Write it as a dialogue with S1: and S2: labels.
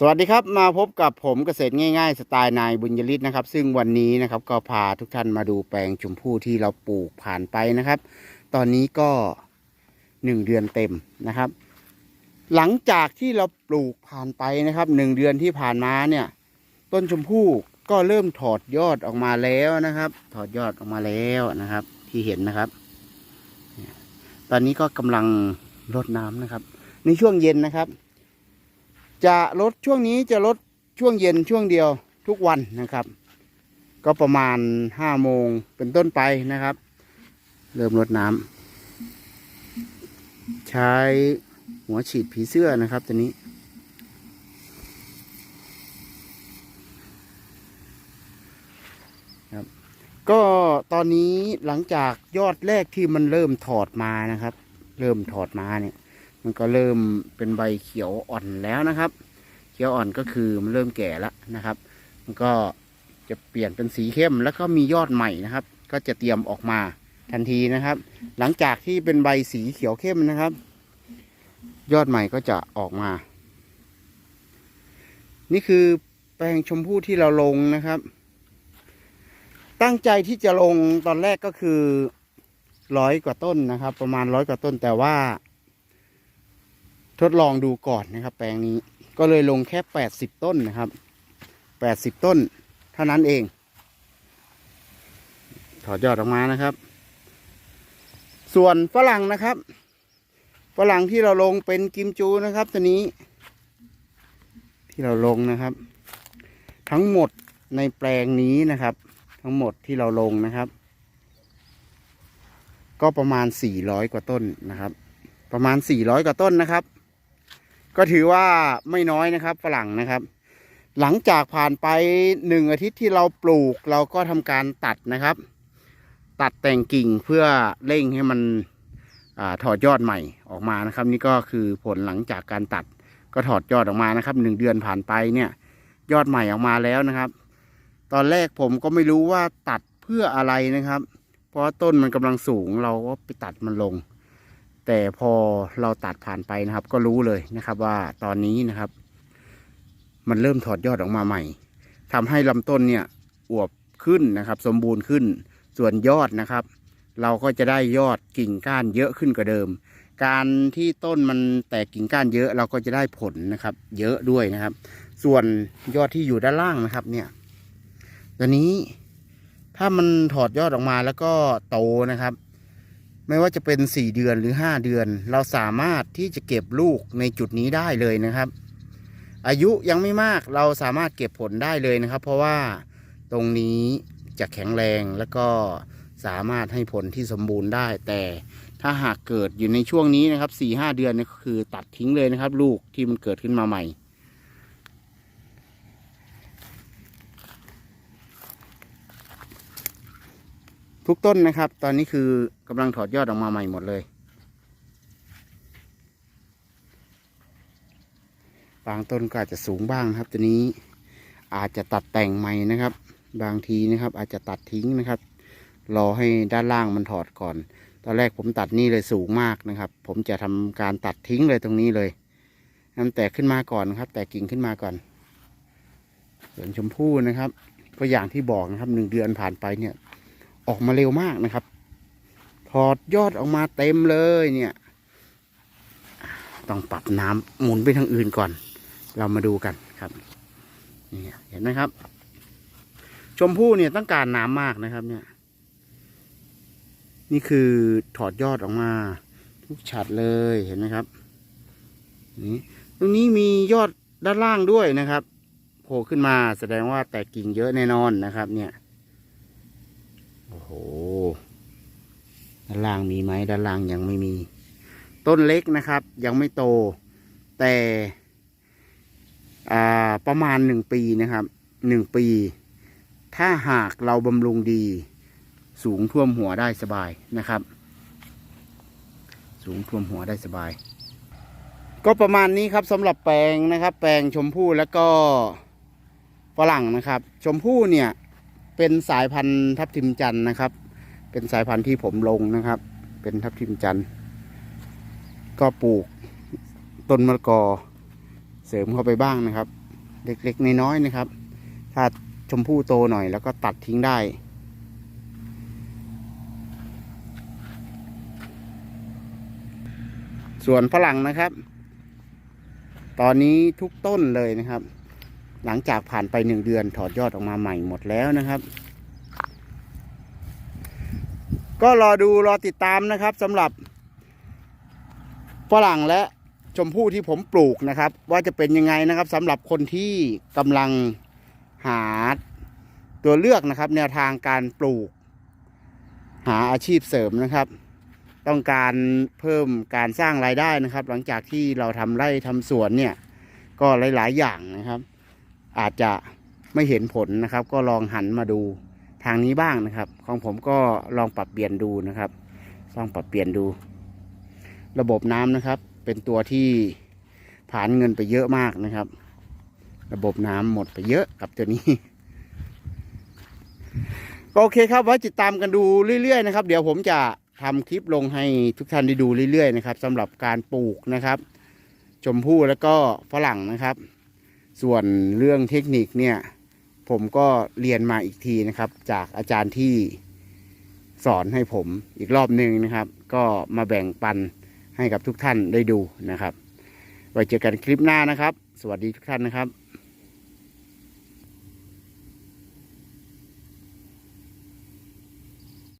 S1: สวัสดีครับมาพบกับผมเกษตรง่าย ๆ สไตล์นายบุญยริศนะครับ ซึ่งวันนี้นะครับก็พาทุกท่านมาดูแปลงชมพู่ที่เราปลูกผ่านไปนะครับ ตอนนี้ก็หนึ่งเดือนเต็มนะครับ หลังจากที่เราปลูกผ่านไปนะครับหนึ่งเดือนที่ผ่านมาเนี่ย ต้นชมพู่ก็เริ่มถอดยอดออกมาแล้วนะครับ ถอดยอดออกมาแล้วนะครับ ที่เห็นนะครับ ตอนนี้ก็กำลังรดน้ำนะครับ ในช่วงเย็นนะครับ จะลดช่วงนี้จะลดช่วงเย็นช่วงเดียวทุกวันนะครับ ก็ประมาณห้าโมงเป็นต้นไปนะครับ เริ่มลดน้ำใช้หัวฉีดผีเสื้อนะครับตัวนี้ครับก็ตอนนี้หลังจากยอดแรกที่มันเริ่มถอดมานะครับ เริ่มถอดมาเนี่ย มันก็เริ่มเป็นใบเขียวอ่อนแล้วนะครับ เขียวอ่อนก็คือมันเริ่มแก่แล้วนะครับ มันก็จะเปลี่ยนเป็นสีเข้มแล้วก็มียอดใหม่นะครับ ก็จะเตรียมออกมาทันทีนะครับ หลังจากที่เป็นใบสีเขียวเข้มนะครับ ยอดใหม่ก็จะออกมา นี่คือแปลงชมพู่ที่เราลงนะครับ ตั้งใจที่จะลงตอนแรกก็คือร้อยกว่าต้นนะครับ ประมาณร้อยกว่าต้นแต่ว่า ทดลองดูก่อนนะครับ แปลงนี้ก็เลยลงแค่แปดสิบต้นนะครับแปดสิบต้นเท่านั้นเอง ถอดยอดออกมานะครับ ส่วนฝรั่งนะครับฝรั่งที่เราลงเป็นกิมจูนะครับตัวนี้ ที่เราลงนะครับ ทั้งหมดในแปลงนี้นะครับ ทั้งหมดที่เราลงนะครับ ก็ประมาณสี่ร้อยกว่าต้นนะครับ ประมาณสี่ร้อยกว่าต้นนะครับ ก็ถือว่าไม่น้อยนะครับฝรั่งนะครับ หลังจากผ่านไปหนึ่งอาทิตย์ที่เราปลูกเราก็ทำการตัดนะครับ ตัดแต่งกิ่งเพื่อเร่งให้มันอถอดยอดใหม่ออกมานะครับ นี่ก็คือผลหลังจากการตัดก็ถอดยอดออกมานะครับหนึ่งเดือนผ่านไปเนี่ยยอดใหม่ออกมาแล้วนะครับ ตอนแรกผมก็ไม่รู้ว่าตัดเพื่ออะไรนะครับ เพราะต้นมันกำลังสูงเราก็ไปตัดมันลง แต่พอเราตัดผ่านไปนะครับ ก็รู้เลยนะครับว่าตอนนี้นะครับ มันเริ่มถอดยอดออกมาใหม่ทำให้ลำต้นเนี่ยอวบขึ้นนะครับ สมบูรณ์ขึ้น ส่วนยอดนะครับ เราก็จะได้ยอดกิ่งก้านเยอะขึ้นกว่าเดิม การที่ต้นมันแตกกิ่งก้านเยอะเราก็จะได้ผลนะครับ เยอะด้วยนะครับ ส่วนยอดที่อยู่ด้านล่างนะครับเนี่ยตัวนี้ถ้ามันถอดยอดออกมาแล้วก็โตนะครับ ไม่ว่าจะเป็นสี่เดือนหรือห้าเดือน เราสามารถที่จะเก็บลูกในจุดนี้ได้เลยนะครับ อายุยังไม่มากเราสามารถเก็บผลได้เลยนะครับ เพราะว่าตรงนี้จะแข็งแรงแล้วก็สามารถให้ผลที่สมบูรณ์ได้ แต่ถ้าหากเกิดอยู่ในช่วงนี้นะครับสี่ห้าเดือนนี่ก็คือตัดทิ้งเลยนะครับ ลูกที่มันเกิดขึ้นมาใหม่ ทุกต้นนะครับ ตอนนี้คือกำลังถอดยอดออกมาใหม่หมดเลย บางต้นก็อาจจะสูงบ้างครับ ตัวนี้อาจจะตัดแต่งใหม่นะครับ บางทีนะครับ อาจจะตัดทิ้งนะครับ รอให้ด้านล่างมันถอดก่อน ตอนแรกผมตัดนี่เลยสูงมากนะครับ ผมจะทำการตัดทิ้งเลยตรงนี้เลยน้ำแตกขึ้นมาก่อนนะครับ แตกกิ่งขึ้นมาก่อนส่วนชมพู่นะครับก็อย่างที่บอกนะครับหนึ่งเดือนผ่านไปเนี่ย ออกมาเร็วมากนะครับ ถอดยอดออกมาเต็มเลยเนี่ย ต้องปรับน้ำหมุนไปทางอื่นก่อน เรามาดูกันครับนี่เห็นไหมครับ ชมพู่เนี่ยต้องการน้ำมากนะครับ เนี่ย นี่คือถอดยอดออกมา ทุกฉัดเลยเห็นไหมครับนี่ตรงนี้มียอดด้านล่างด้วยนะครับโผล่ขึ้นมาแสดงว่าแตกกิ่งเยอะแน่นอนนะครับ เนี่ย โห ด้านล่างมีไหมด้านล่างยังไม่มี ต้นเล็กนะครับ ยังไม่โต แต่ประมาณหนึ่งปีนะครับหนึ่งปี ถ้าหากเราบำรุงดี สูงท่วมหัวได้สบายนะครับ สูงท่วมหัวได้สบาย ก็ประมาณนี้ครับสำหรับแปลงนะครับ แปลงชมพู่แล้วก็ฝรั่งนะครับ ชมพู่เนี่ย เป็นสายพันธุ์ทับทิมจันทร์นะครับ เป็นสายพันธุ์ที่ผมลงนะครับ เป็นทับทิมจันทร์ก็ปลูกต้นมะละกอเสริมเข้าไปบ้างนะครับ เล็กๆน้อยๆนะครับ ถ้าชมพู่โตหน่อยแล้วก็ตัดทิ้งได้ส่วนฝรั่งนะครับ ตอนนี้ทุกต้นเลยนะครับ หลังจากผ่านไปหนึ่งเดือนถอดยอดออกมาใหม่หมดแล้วนะครับ ก็รอดูรอติดตามนะครับสำหรับฝรั่งและชมพู่ที่ผมปลูกนะครับ ว่าจะเป็นยังไงนะครับสำหรับคนที่กำลังหาตัวเลือกนะครับ แนวทางการปลูก หาอาชีพเสริมนะครับ ต้องการเพิ่มการสร้างรายได้นะครับ หลังจากที่เราทำไร่ทำสวนเนี่ย ก็หลาย ๆ อย่างนะครับ อาจจะไม่เห็นผลนะครับ ก็ลองหันมาดูทางนี้บ้างนะครับ ของผมก็ลองปรับเปลี่ยนดูนะครับ ลองปรับเปลี่ยนดู ระบบน้ำนะครับ เป็นตัวที่ผ่านเงินไปเยอะมากนะครับ ระบบน้ำหมดไปเยอะกับตัวนี้ก็โอเคครับไว้ติดตามกันดูเรื่อยๆนะครับ เดี๋ยวผมจะทำคลิปลงให้ทุกท่านได้ดูเรื่อยๆนะครับสำหรับการปลูกนะครับ ชมพู่แล้วก็ฝรั่งนะครับ ส่วนเรื่องเทคนิคเนี่ย ผมก็เรียนมาอีกทีนะครับ จากอาจารย์ที่สอนให้ผมอีกรอบหนึ่งนะครับ ก็มาแบ่งปันให้กับทุกท่านได้ดูนะครับ ไว้เจอกันคลิปหน้านะครับ สวัสดีทุกท่านนะครับ